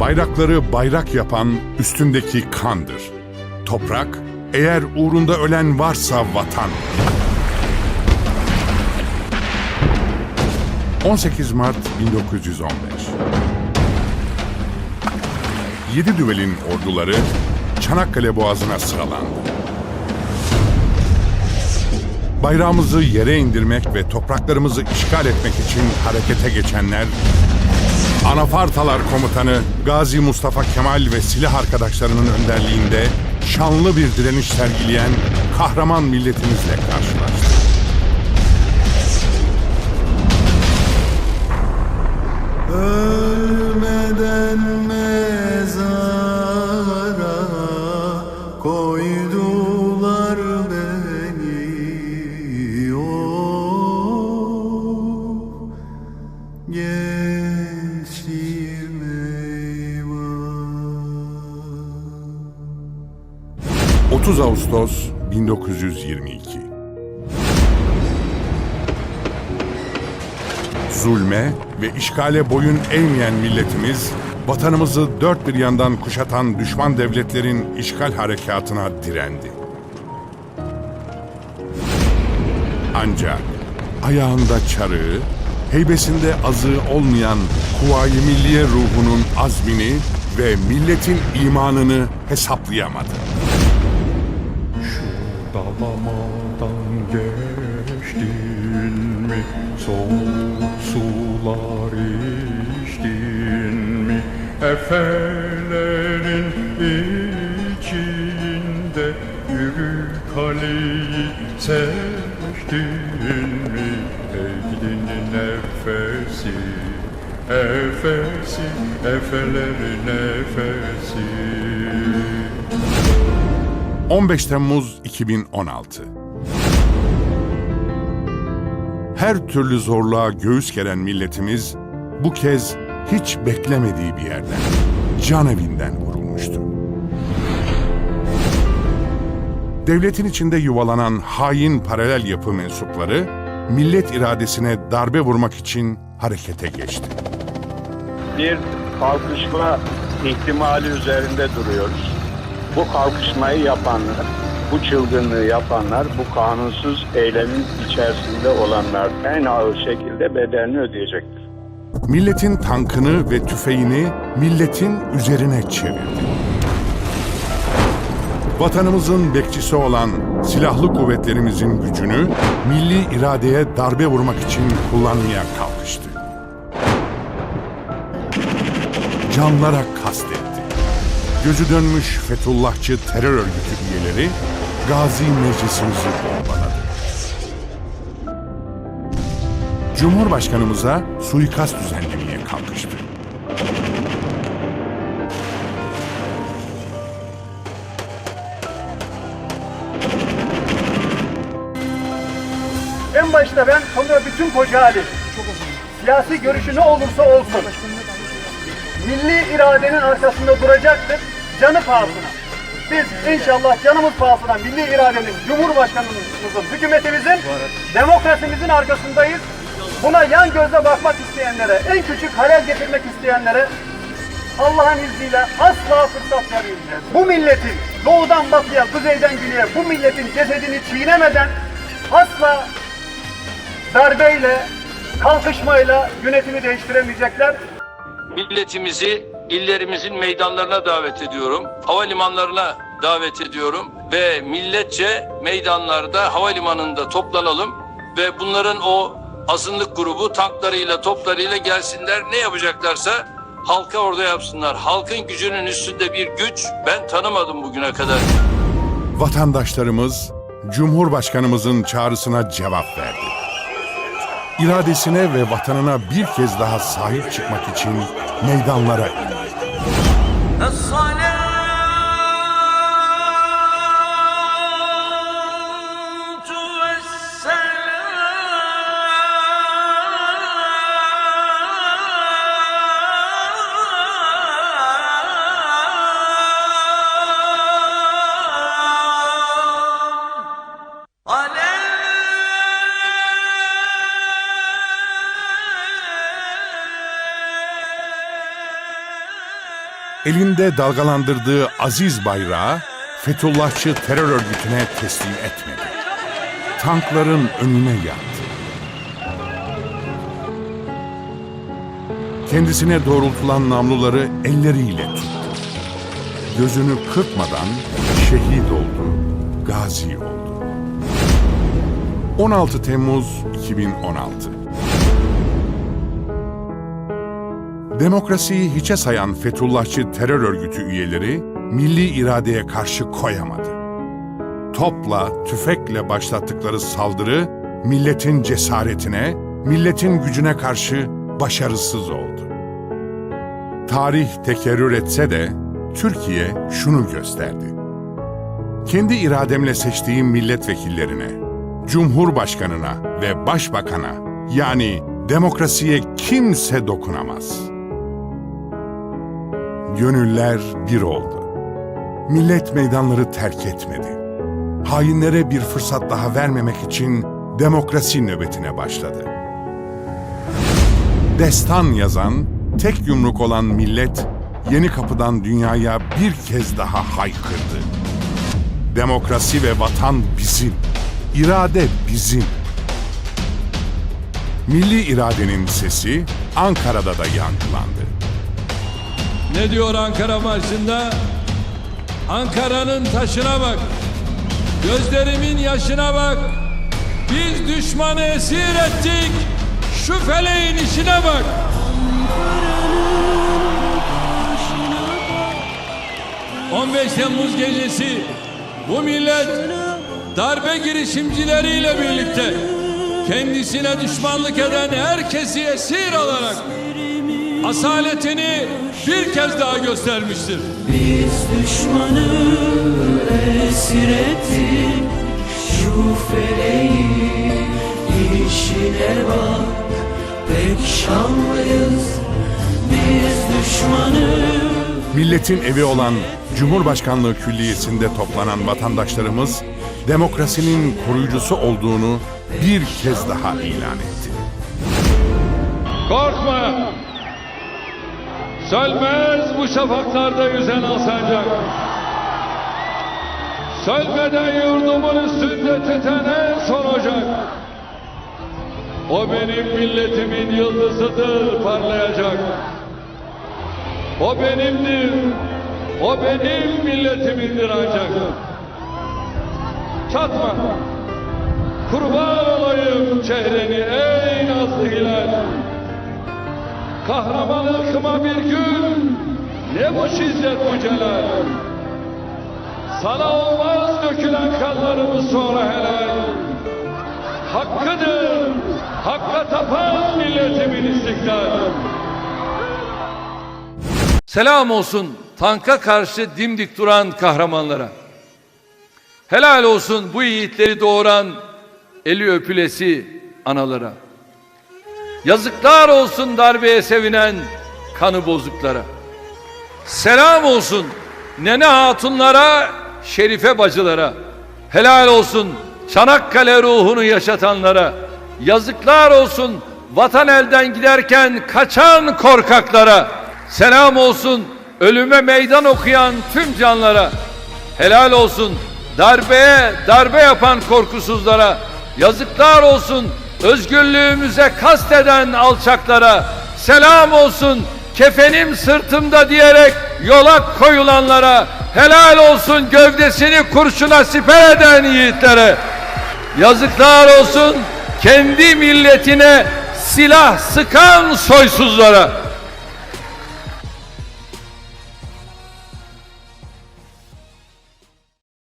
Bayrakları bayrak yapan üstündeki kandır. Toprak, eğer uğrunda ölen varsa vatan. 18 Mart 1915 Yedi düvelin orduları Çanakkale Boğazı'na sıralandı. Bayrağımızı yere indirmek ve topraklarımızı işgal etmek için harekete geçenler, Anafartalar Komutanı Gazi Mustafa Kemal ve silah arkadaşlarının önderliğinde şanlı bir direniş sergileyen kahraman milletimizle karşılaştı. Ölmeden mezara 9 Ağustos 1922 Zulme ve işgale boyun eğmeyen milletimiz, vatanımızı dört bir yandan kuşatan düşman devletlerin işgal harekatına direndi. Ancak ayağında çarığı, heybesinde azığı olmayan kuvayi milliye ruhunun azmini ve milletin imanını hesaplayamadı. Dalamadan geçtin mi? Soğuk sular içtin mi? Efelerin içinde Yürü kaleyi seçtin mi? Eğdin nefesi Efesi, efelerin nefesi 15 Temmuz 2016 Her türlü zorluğa göğüs geren milletimiz bu kez hiç beklemediği bir yerden, can evinden vurulmuştu. Devletin içinde yuvalanan hain paralel yapı mensupları millet iradesine darbe vurmak için harekete geçti. bir kalkışma ihtimali üzerinde duruyoruz. Bu kalkışmayı yapanlar, bu çılgınlığı yapanlar, bu kanunsuz eylemin içerisinde olanlar en ağır şekilde bedelini ödeyecektir. Milletin tankını ve tüfeğini milletin üzerine çevirdi. Vatanımızın bekçisi olan silahlı kuvvetlerimizin gücünü milli iradeye darbe vurmak için kullanmaya kalkıştı. Canlara kastetti. Gözü dönmüş Fethullahçı terör örgütü üyeleri Gazi Meclisimizi bombaladı. Cumhurbaşkanımıza suikast düzenlemeye kalkıştı. En başta ben sonra bütün Kocaeli siyasi görüşü ne olursa olsun milli iradenin arkasında duracaktır canı pahasına. Biz inşallah canımız pahasına milli iradenin, Cumhurbaşkanımızın, hükümetimizin, demokrasimizin arkasındayız. Buna yan gözle bakmak isteyenlere, en küçük halel getirmek isteyenlere Allah'ın izniyle asla fırsat vermeyeceğiz. Bu milletin doğudan batıya, kuzeyden güneye bu milletin cesedini çiğnemeden asla darbeyle, kalkışmayla yönetimi değiştiremeyecekler. milletimizi illerimizin meydanlarına davet ediyorum. Havalimanlarına davet ediyorum ve milletçe meydanlarda havalimanında toplanalım ve bunların o azınlık grubu tanklarıyla toplarıyla gelsinler ne yapacaklarsa halka orada yapsınlar. Halkın gücünün üstünde bir güç ben tanımadım bugüne kadar. Vatandaşlarımız Cumhurbaşkanımızın çağrısına cevap verdi. İradesine ve vatanına bir kez daha sahip çıkmak için meydanlara indi. Elinde dalgalandırdığı aziz bayrağı Fethullahçı terör örgütüne teslim etmedi. Tankların önüne yattı. Kendisine doğrultulan namluları elleriyle tuttu. Gözünü kırpmadan şehit oldu, gazi oldu. 16 Temmuz 2016 Demokrasiyi hiçe sayan Fethullahçı terör örgütü üyeleri milli iradeye karşı koyamadı. Topla, tüfekle başlattıkları saldırı milletin cesaretine, milletin gücüne karşı başarısız oldu. Tarih tekerrür etse de Türkiye şunu gösterdi. Kendi irademle seçtiğim milletvekillerine, Cumhurbaşkanına ve Başbakan'a yani demokrasiye kimse dokunamaz. Gönüller bir oldu. Millet meydanları terk etmedi. Hainlere bir fırsat daha vermemek için demokrasi nöbetine başladı. Destan yazan, tek yumruk olan millet yeni kapıdan dünyaya bir kez daha haykırdı. Demokrasi ve vatan bizim. İrade bizim. Milli iradenin sesi Ankara'da da yankılandı. Ne diyor Ankara Marşı'nda? Ankara'nın taşına bak. Gözlerimin yaşına bak. Biz düşmanı esir ettik. Şu feleğin işine bak. ...15 Temmuz gecesi... ...bu millet... ...darbe girişimcileriyle birlikte... ...kendisine düşmanlık eden herkesi esir alarak... ...asaletini bir kez daha göstermiştir. Biz düşmanı esir ettik Şu feleği işine bak Pek şanlıyız Biz düşmanı Milletin evi olan Cumhurbaşkanlığı Külliyesi'nde toplanan vatandaşlarımız demokrasinin koruyucusu olduğunu bir kez daha ilan etti. Korkma! Sölmez bu şafaklarda yüzen alsancak. Sölmeden yurdumun üstünde tüten en son ocak. O benim milletimin yıldızıdır parlayacak. O benimdir, o benim milletimindir ancak. Çatma, kurban olayım çehreni ey nazlı hilal. Kahraman bir gün ne bu şiddet bu celal. Sana olmaz dökülen kanlarımız sonra helal. Hakkıdır, hakka tapan milletimin istiklal. Selam olsun tanka karşı dimdik duran kahramanlara. Helal olsun bu yiğitleri doğuran eli öpülesi analara. Yazıklar olsun darbeye sevinen kanı bozuklara. Selam olsun nene hatunlara, şerife bacılara. Helal olsun Çanakkale ruhunu yaşatanlara. Yazıklar olsun vatan elden giderken kaçan korkaklara. Selam olsun ölüme meydan okuyan tüm canlara. Helal olsun darbeye darbe yapan korkusuzlara. Yazıklar olsun özgürlüğümüze kasteden alçaklara. Selam olsun kefenim sırtımda diyerek yola koyulanlara. Helal olsun gövdesini kurşuna siper eden yiğitlere. Yazıklar olsun kendi milletine silah sıkan soysuzlara.